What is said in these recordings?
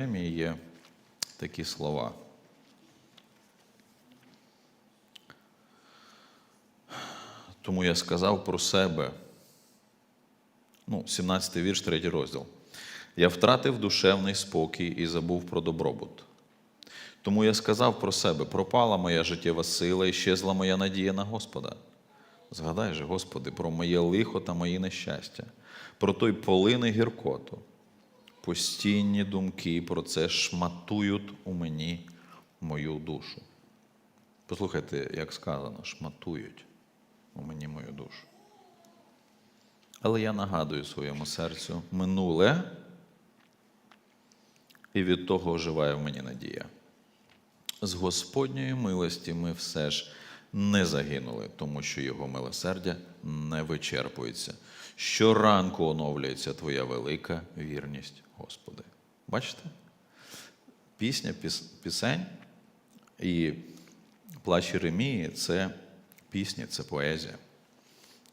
Єремії є такі слова. Тому я сказав про себе. Ну, 17 вірш, 3 розділ. Я втратив душевний спокій і забув про добробут. Тому я сказав про себе: пропала моя життєва сила і щезла моя надія на Господа. Згадай же, Господи, про моє лихо та мої нещастя, про той полин гіркоту. Постійні думки про це шматують у мені мою душу. Послухайте, як сказано, шматують у мені мою душу. Але я нагадую своєму серцю минуле, і від того оживає в мені надія. З Господньої милості ми все ж не загинули, тому що Його милосердя не вичерпується. Щоранку оновлюється Твоя велика вірність, Господи. Бачите? Пісня, піс- пісень і плач Єремії це пісні, це поезія.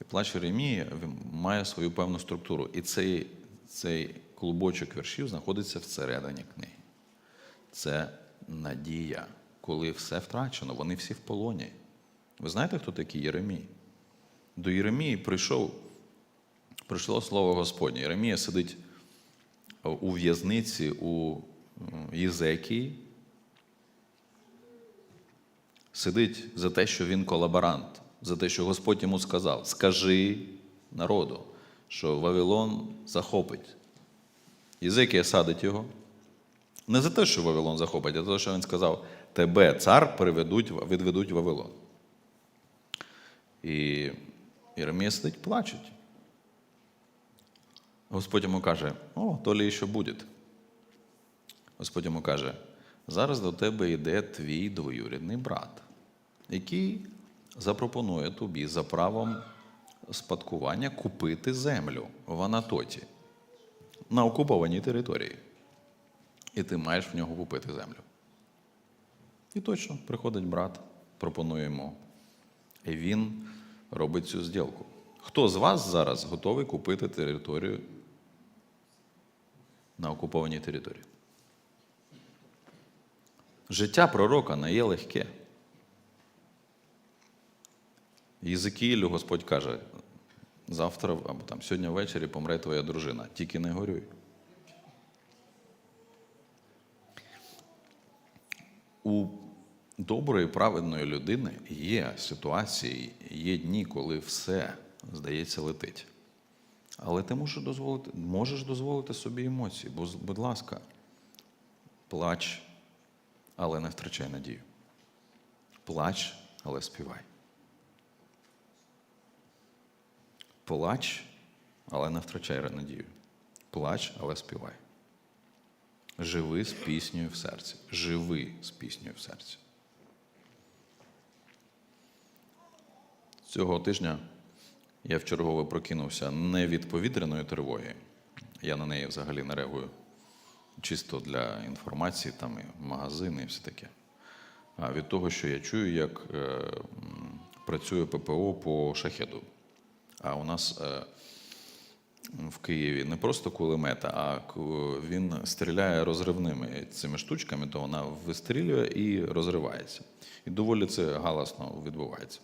І плач Єремії має свою певну структуру. І цей, цей клубочок віршів знаходиться всередині книги. Це надія, коли все втрачено, вони всі в полоні. Ви знаєте, хто такий Єремій? До Єремії прийшов, прийшло слово Господнє. Єремія сидить у в'язниці у Єзекії, сидить за те, що він колаборант, за те, що Господь йому сказав: скажи народу, що Вавилон захопить. Єзекія садить його. Не за те, що Вавилон захопить, а за те, що він сказав: тебе, цар, приведуть, відведуть Вавилон. І Єремія сидить, плачуть. Господь йому каже: О, то лі ще буде. Господь йому каже: зараз до тебе йде твій двоюрідний брат, який запропонує тобі за правом спадкування купити землю в Анатоті на окупованій території. І ти маєш в нього купити землю. І точно приходить брат, пропонує йому. Він робить цю зділку. Хто з вас зараз готовий купити територію на окупованій території? Життя пророка не є легке. Єзикіїлю Господь каже, завтра або там сьогодні ввечері помре твоя дружина, тільки не горюй. У доброї, праведної людини є ситуації, є дні, коли все, здається, летить. Але ти можеш дозволити, можеш дозволити собі емоції, бо, будь ласка, плач, але не втрачай надію. Плач, але співай. Плач, але не втрачай надію. Плач, але співай. Живи з піснею в серці. Живи з піснею в серці. Цього тижня я вчергове прокинувся не від повітряної тривоги. Я на неї взагалі не реагую. Чисто для інформації, там і магазини, і все таке. А від того, що я чую, як е, працює ППО по шахеду. А у нас е, в Києві не просто кулемета, а він стріляє розривними цими штучками, то вона вистрілює і розривається. І доволі це галасно відбувається.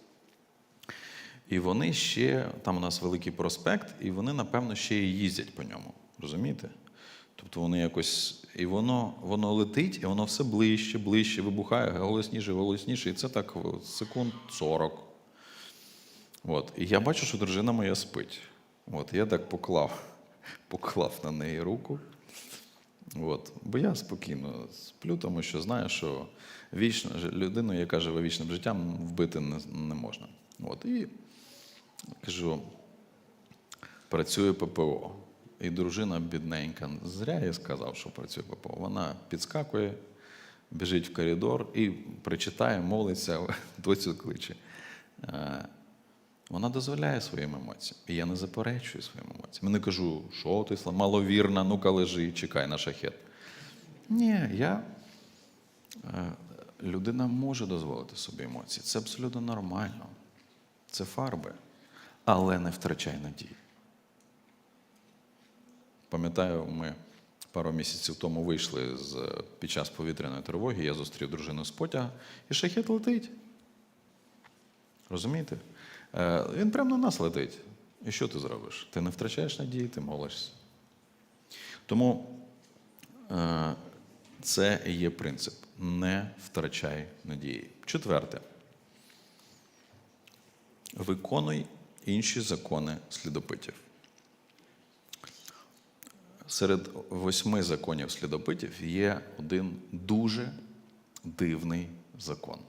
І вони ще, там у нас великий проспект, і вони, напевно, ще й їздять по ньому. Розумієте? Тобто вони якось. І воно, воно летить, і воно все ближче, ближче, вибухає, голосніше, голосніше. І це так секунд 40. От. І я бачу, що дружина моя спить. От. Я так поклав, поклав на неї руку. От. Бо я спокійно сплю, тому що знаю, що вічна, ж- людину, яка живе вічним життям, вбити не, не можна. От. І кажу, працює ППО. І дружина бідненька, зря я сказав, що працює ППО. Вона підскакує, біжить в коридор і причитає, молиться, доцю кличе. Е, Вона дозволяє своїм емоціям. І я не заперечую своїм емоціям. Я не кажу, що ти маловірна, ну-ка лежи, чекай на шахет. Ні, я. е, Людина може дозволити собі емоції. Це абсолютно нормально. Це фарби. Але не втрачай надії. Пам'ятаю, ми пару місяців тому вийшли з, під час повітряної тривоги, я зустрів дружину з потяга, і шахет летить. Розумієте? Е, Він прямо на нас летить. І що ти зробиш? Ти не втрачаєш надії, ти молишся. Тому е, це є принцип. Не втрачай надії. Четверте. Виконуй інші закони слідопитів. Серед восьми законів слідопитів є один дуже дивний закон.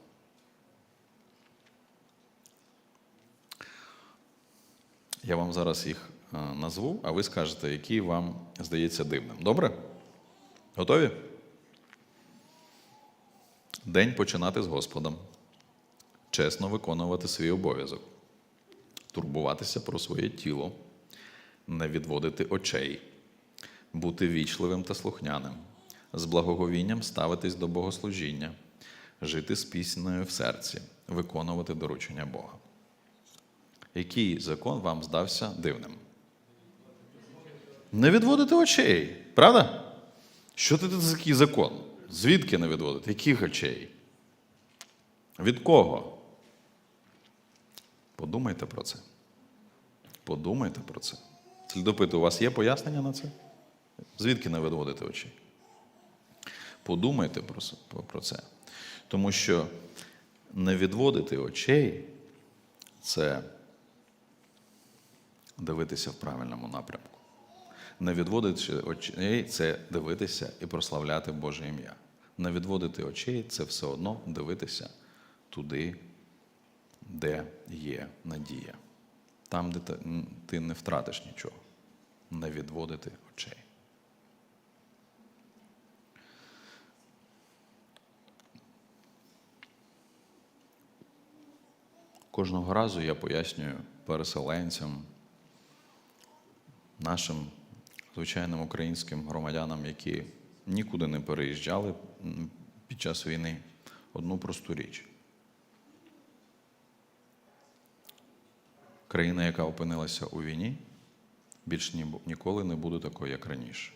Я вам зараз їх е, назву, а ви скажете, який вам здається дивним. Добре? Готові? День починати з Господом. Чесно виконувати свій обов'язок. Турбуватися про своє тіло, не відводити очей, бути вічливим та слухняним, з благоговінням ставитись до богослужіння, жити з піснею в серці, виконувати доручення Бога. Який закон вам здався дивним? Не відводити очей, правда? Що це такий закон? Звідки не відводити? Яких очей? Від кого? Подумайте про це. Подумайте про це. Слідопити, у вас є пояснення на це? Звідки не відводити очей? Подумайте про це. Тому що не відводити очей це дивитися в правильному напрямку. Не відводити очей це дивитися і прославляти Боже ім'я. Не відводити очей це все одно дивитися туди, де є надія. Там, де ти- не втратиш нічого. Не відводити очей. Кожного разу я пояснюю переселенцям, нашим звичайним українським громадянам, які нікуди не переїжджали під час війни, одну просту річ. Країна, яка опинилася у війні, більш ніколи не буде такою, як раніше.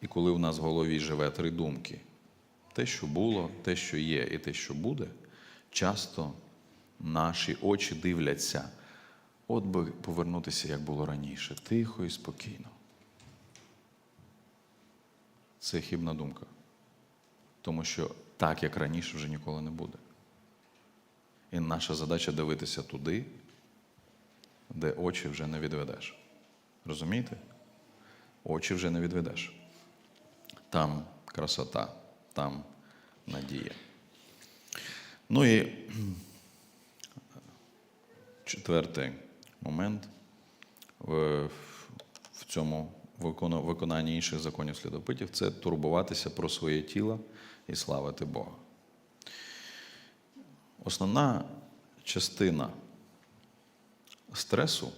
І коли в нас в голові живе три думки: те, що було, те, що є, і те, що буде, часто наші очі дивляться, от би повернутися, як було раніше, тихо і спокійно. Це хібна думка. Тому що так, як раніше, вже ніколи не буде. І наша задача дивитися туди, де очі вже не відведеш. Розумієте? Очі вже не відведеш. Там красота, там надія. Ну і четвертий момент в, цьому виконанні інших законів слідопитів це турбуватися про своє тіло і славити Бога. Основна частина стресу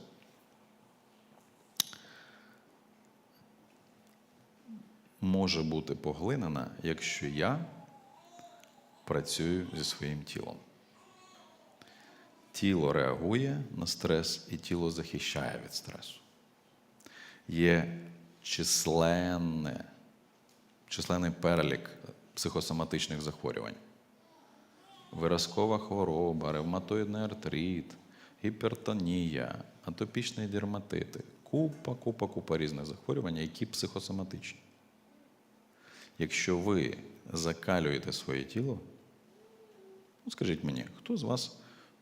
може бути поглинена, якщо я працюю зі своїм тілом. Тіло реагує на стрес і тіло захищає від стресу. Є численне, численний перелік психосоматичних захворювань. Виразкова хвороба, ревматоїдний артрит, гіпертонія, атопічний дерматити, купа, купа, купа різних захворювань, які психосоматичні. Якщо ви закалюєте своє тіло, ну скажіть мені, хто з вас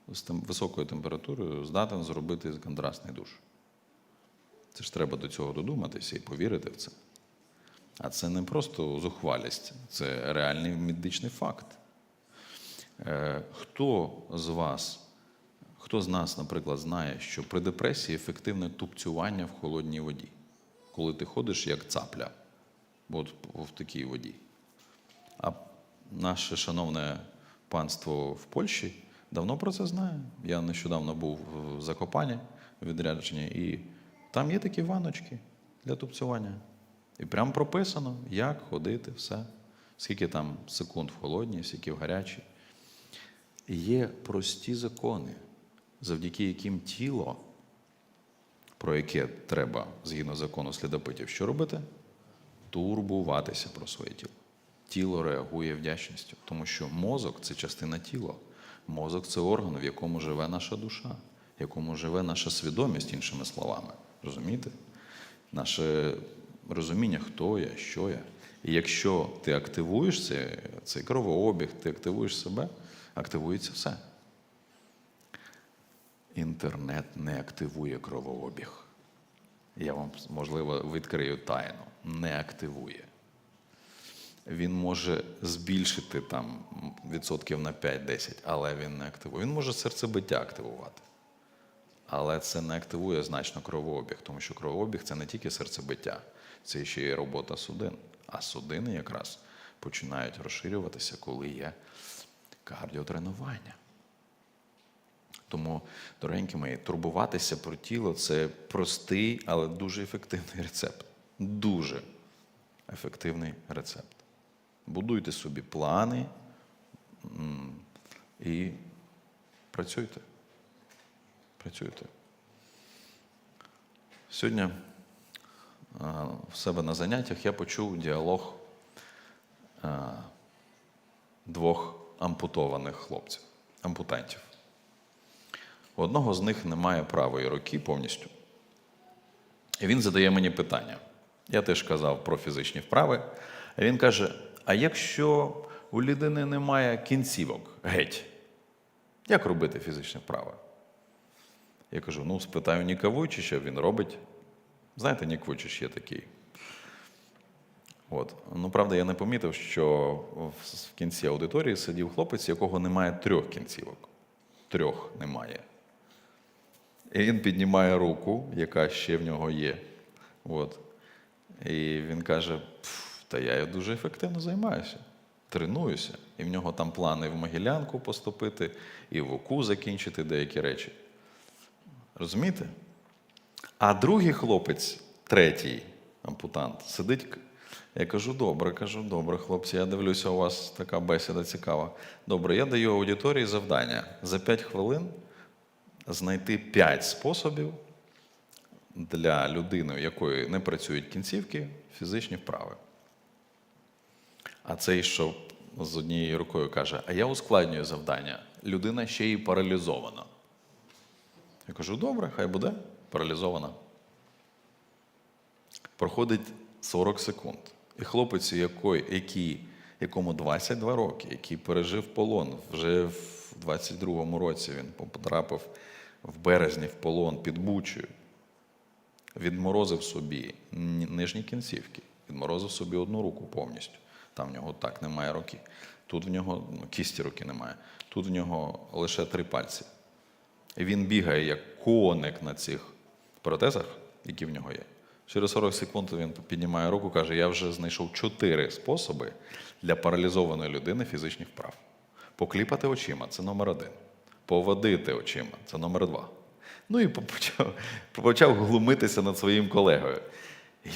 з тем- високою температурою здатен зробити контрастний душ? Це ж треба до цього додуматися і повірити в це. А це не просто зухвалість, це реальний медичний факт. Е, Хто з вас, хто з нас, наприклад, знає, що при депресії ефективне тупцювання в холодній воді, коли ти ходиш як цапля, от в такій воді. А наше шановне панство в Польщі давно про це знає. Я нещодавно був в Закопані відрядженні, і там є такі ваночки для тупцювання. І прямо прописано, як ходити, все. Скільки там секунд в холодній, скільки в гарячій. Є прості закони, завдяки яким тіло, про яке треба згідно закону слідопитів, що робити? турбуватися про своє тіло. Тіло реагує вдячністю, тому що мозок це частина тіла. Мозок це орган, в якому живе наша душа, в якому живе наша свідомість, іншими словами. Розумієте? Наше розуміння, хто я, що я. І якщо ти активуєш цей, цей кровообіг, ти активуєш себе, активується все. Інтернет не активує кровообіг. Я вам, можливо, відкрию тайну. Не активує. Він може збільшити там відсотків на 5-10, але він не активує. Він може серцебиття активувати. Але це не активує значно кровообіг, тому що кровообіг це не тільки серцебиття, це ще й робота судин. А судини якраз починають розширюватися, коли є кардіотренування. Тому, дорогенькі мої, турбуватися про тіло це простий, але дуже ефективний рецепт. Дуже ефективний рецепт. Будуйте собі плани і працюйте. Працюйте. Сьогодні в себе на заняттях я почув діалог двох ампутованих хлопців, ампутантів. Одного з них немає правої руки повністю. І він задає мені питання. Я теж казав про фізичні вправи. Він каже: а якщо у людини немає кінцівок геть, як робити фізичні вправи? Я кажу: ну, спитаю Ніка Вуйчича, він робить. Знаєте, Нік є такий. От. Ну, правда, я не помітив, що в кінці аудиторії сидів хлопець, якого немає трьох кінцівок. Трьох немає. І він піднімає руку, яка ще в нього є. От. І він каже: та я дуже ефективно займаюся, тренуюся. І в нього там плани в Могилянку поступити, і в УКУ закінчити деякі речі. Розумієте? А другий хлопець, третій ампутант, сидить. Я кажу, добре, кажу, добре, хлопці, я дивлюся, у вас така бесіда цікава. Добре, я даю аудиторії завдання за 5 хвилин знайти 5 способів для людини, у якої не працюють кінцівки, фізичні вправи. А цей, що з однією рукою каже, а я ускладнюю завдання. Людина ще й паралізована. Я кажу, добре, хай буде паралізована. Проходить 40 секунд. І хлопець, який, який, якому 22 роки, який пережив полон, вже в 22-му році він потрапив в березні в полон під Бучею, відморозив собі нижні кінцівки, відморозив собі одну руку повністю. Там в нього так немає руки. Тут в нього ну, кісті руки немає. Тут в нього лише три пальці. І він бігає як коник на цих протезах, які в нього є. Через 40 секунд він піднімає руку, каже: Я вже знайшов чотири способи для паралізованої людини фізичних вправ. Покліпати очима це номер один. Поводити очима це номер два. Ну і почав, почав глумитися над своїм колегою.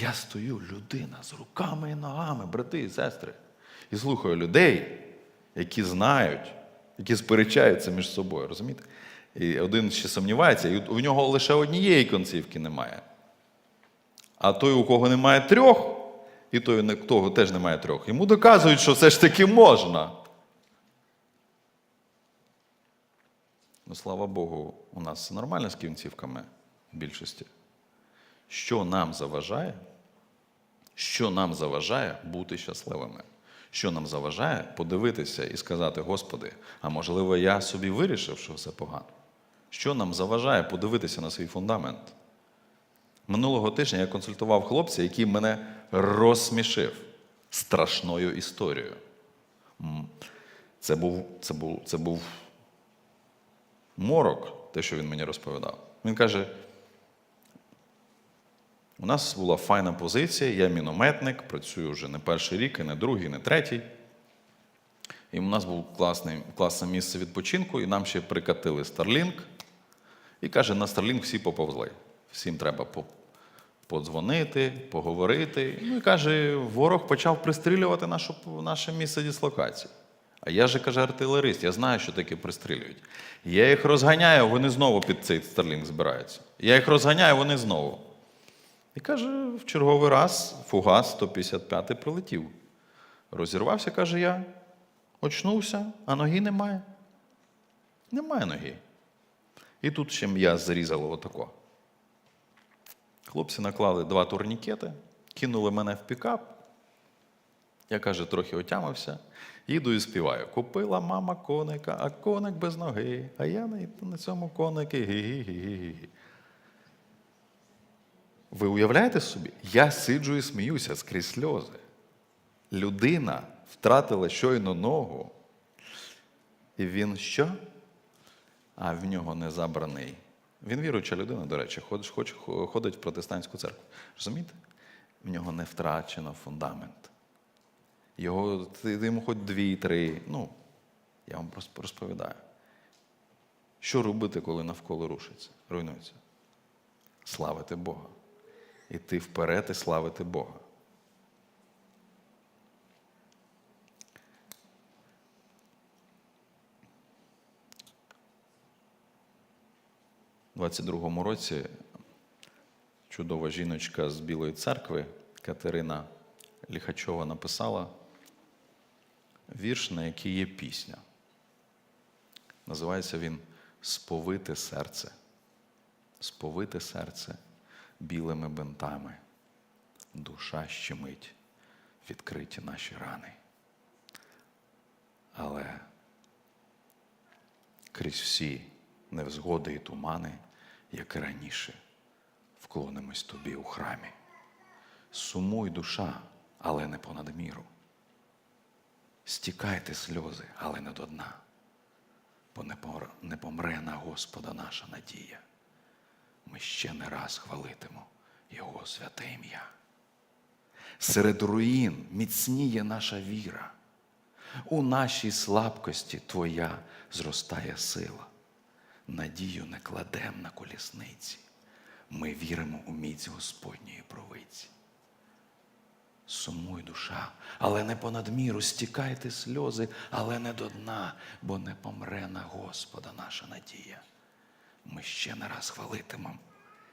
Я стою, людина з руками і ногами, брати і сестри, і слухаю людей, які знають, які сперечаються між собою, розумієте? І один ще сумнівається, і у нього лише однієї концівки немає. А той, у кого немає трьох, і той, у кого теж немає трьох, йому доказують, що все ж таки можна. Ну, слава Богу, у нас все нормально з кінцівками в більшості. Що нам заважає? Що нам заважає бути щасливими? Що нам заважає подивитися і сказати, Господи, а можливо, я собі вирішив, що все погано? Що нам заважає подивитися на свій фундамент? Минулого тижня я консультував хлопця, який мене розсмішив страшною історією. Це був, це був, це був морок, те, що він мені розповідав. Він каже: у нас була файна позиція, я мінометник, працюю вже не перший рік, і не другий, і не третій. І у нас був класний, класне місце відпочинку, і нам ще прикатили Starlink. І каже, на Starlink всі поповзли. Всім треба подзвонити, поговорити. Ну і каже, ворог почав пристрілювати нашу, наше місце дислокації. А я же, каже, артилерист, я знаю, що таке пристрілюють. Я їх розганяю, вони знову під цей Starlink збираються. Я їх розганяю, вони знову. І каже, в черговий раз фугас 155 прилетів. Розірвався, каже я, очнувся, а ноги немає. Немає ноги. І тут ще м'яз зарізало отако. Хлопці наклали два турнікети, кинули мене в пікап. Я каже, трохи отямився, їду і співаю. Купила мама коника, а коник без ноги, а я на, цьому коники. Гі-гі-гі-гі-гі. Ви уявляєте собі? Я сиджу і сміюся скрізь сльози. Людина втратила щойно ногу. І він що? А в нього не забраний. Він віруюча людина, до речі, ходить, ходить в протестантську церкву. Розумієте? В нього не втрачено фундамент. Його, ти, йому хоч дві-три. Ну, я вам просто розповідаю. Що робити, коли навколо рушиться, руйнується? Славити Бога. Іти вперед і славити Бога. У 22-му році чудова жіночка з Білої церкви Катерина Ліхачова написала вірш, на який є пісня. Називається він Сповите серце. Сповите серце білими бинтами. Душа щемить, відкриті наші рани. Але крізь всі невзгоди і тумани, як і раніше, вклонимось тобі у храмі. Сумуй душа, але не понад міру. Стікайте сльози, але не до дна, бо не помре на Господа наша надія. Ми ще не раз хвалитимо Його святе ім'я. Серед руїн міцніє наша віра. У нашій слабкості Твоя зростає сила. Надію не кладем на колісниці. Ми віримо у міць Господньої провиці. Сумуй душа, але не понад міру, стікайте сльози, але не до дна, бо не помре на Господа наша надія. Ми ще не раз хвалитимемо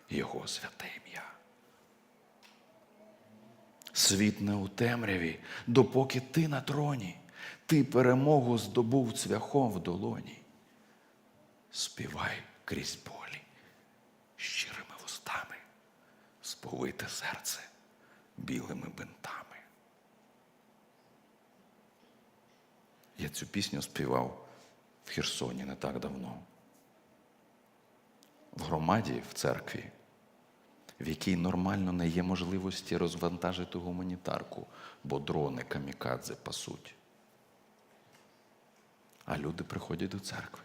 Його святе ім'я. Світ не у темряві, допоки ти на троні, ти перемогу здобув цвяхом в долоні. Співай крізь болі, щирими вустами, сповите серце білими бинтами. Я цю пісню співав в Херсоні не так давно. В громаді, в церкві, в якій нормально не є можливості розвантажити гуманітарку, бо дрони камікадзе пасуть. А люди приходять до церкви,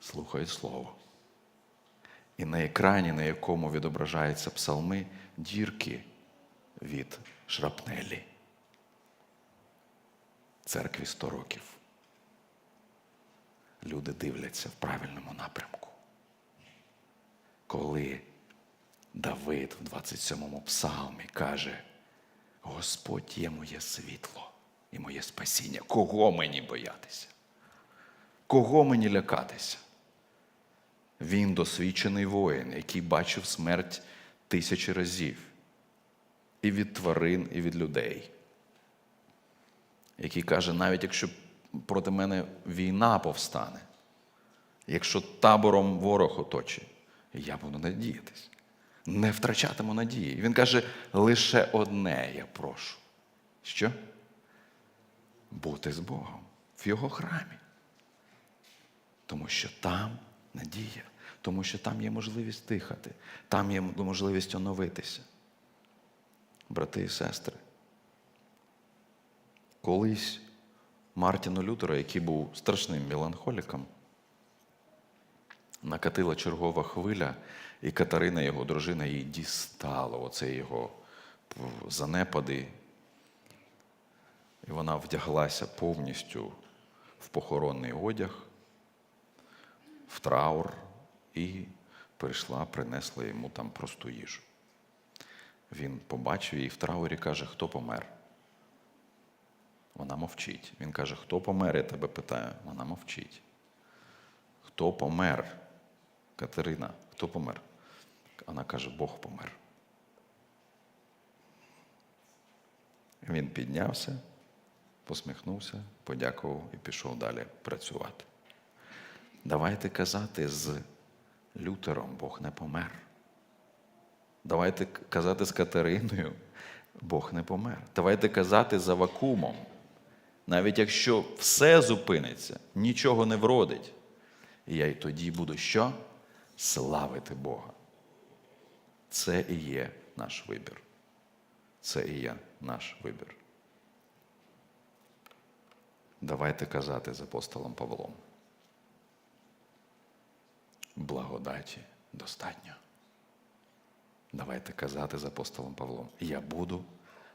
слухають слово. І на екрані, на якому відображаються псалми, дірки від шрапнелі. Церкві 100 років. Люди дивляться в правильному напрямку. Коли Давид в 27-му псалмі каже: Господь є моє світло і моє спасіння. Кого мені боятися? Кого мені лякатися? Він досвідчений воїн, який бачив смерть тисячі разів і від тварин, і від людей. Який каже, навіть якщо проти мене війна повстане, якщо табором ворог оточить, я буду надіятись. Не втрачатиму надії. Він каже, лише одне я прошу. Що? Бути з Богом в його храмі. Тому що там надія, тому що там є можливість дихати, там є можливість оновитися. Брати і сестри, колись Мартіну Лютера, який був страшним меланхоліком, накатила чергова хвиля, і Катерина, його дружина, їй дістала оце його занепади. І вона вдяглася повністю в похоронний одяг, в траур і прийшла, принесла йому там просту їжу. Він побачив її в траурі каже, хто помер? Вона мовчить. Він каже, хто помер, я тебе питаю. Вона мовчить. Хто помер? Катерина, хто помер? Вона каже, Бог помер. Він піднявся, посміхнувся, подякував і пішов далі працювати. Давайте казати з Лютером, Бог не помер. Давайте казати з Катериною, Бог не помер. Давайте казати за вакуумом. Навіть якщо все зупиниться, нічого не вродить, я й тоді буду що? Славити Бога. Це і є наш вибір. Це і є наш вибір. Давайте казати з апостолом Павлом. Благодаті достатньо. Давайте казати з апостолом Павлом. Я буду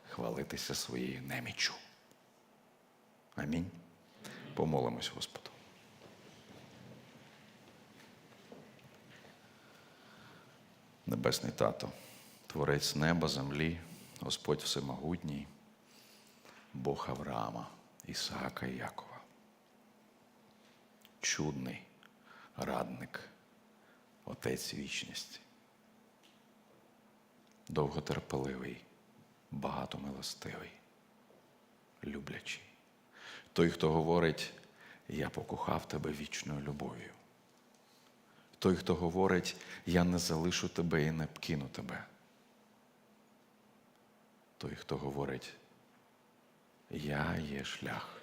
хвалитися своєю неміччю. Амінь. Помолимось Господу. Небесний Тато, Творець неба, землі, Господь Всемогутній, Бог Авраама, Ісаака і Якова. Чудний радник, Отець вічності, довготерпеливий, багатомилостивий, люблячий. Той, хто говорить, я покохав тебе вічною любов'ю. Той, хто говорить, я не залишу тебе і не кину тебе. Той, хто говорить, я є шлях,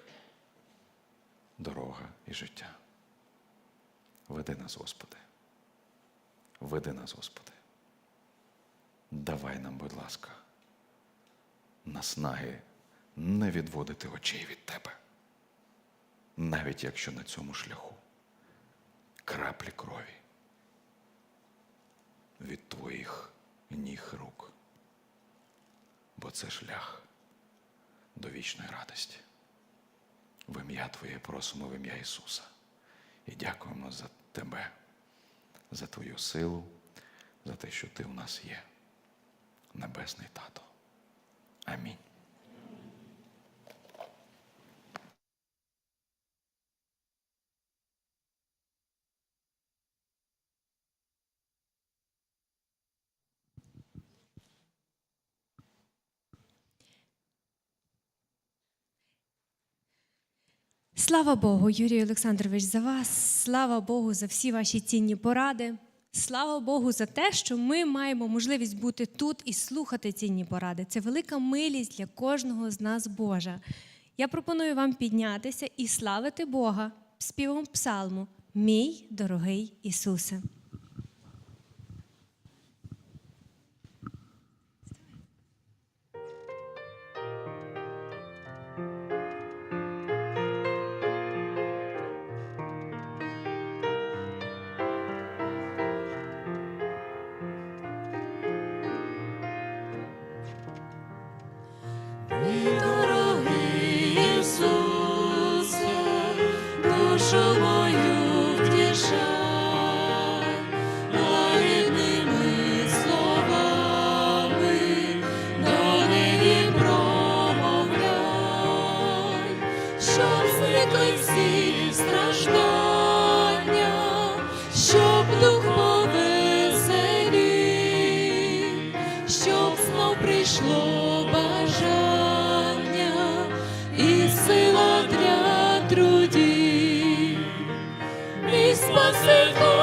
дорога і життя. Веди нас, Господи. Веди нас, Господи. Давай нам, будь ласка, наснаги не відводити очей від Тебе, навіть якщо на цьому шляху краплі крові від Твоїх ніг рук, бо це шлях до вічної радості. В ім'я Твоє просимо в ім'я Ісуса. І дякуємо за Тебе, за Твою силу, за те, що Ти у нас є, Небесний Тато. Амінь. Слава Богу, Юрій Олександрович, за вас. Слава Богу за всі ваші цінні поради. Слава Богу за те, що ми маємо можливість бути тут і слухати цінні поради. Це велика милість для кожного з нас Божа. Я пропоную вам піднятися і славити Бога співом псалму Мій дорогий Ісусе. Christmas at home.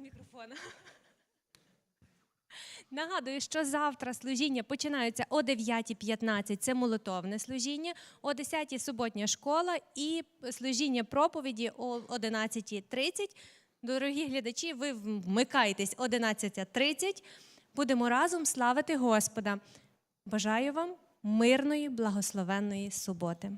мікрофона. Нагадую, що завтра служіння починається о 9.15, Це молитовне служіння, о 10 суботня школа і служіння проповіді о 11.30. Дорогі глядачі, ви вмикаєтесь 11.30. Будемо разом славити Господа. Бажаю вам мирної, благословенної суботи.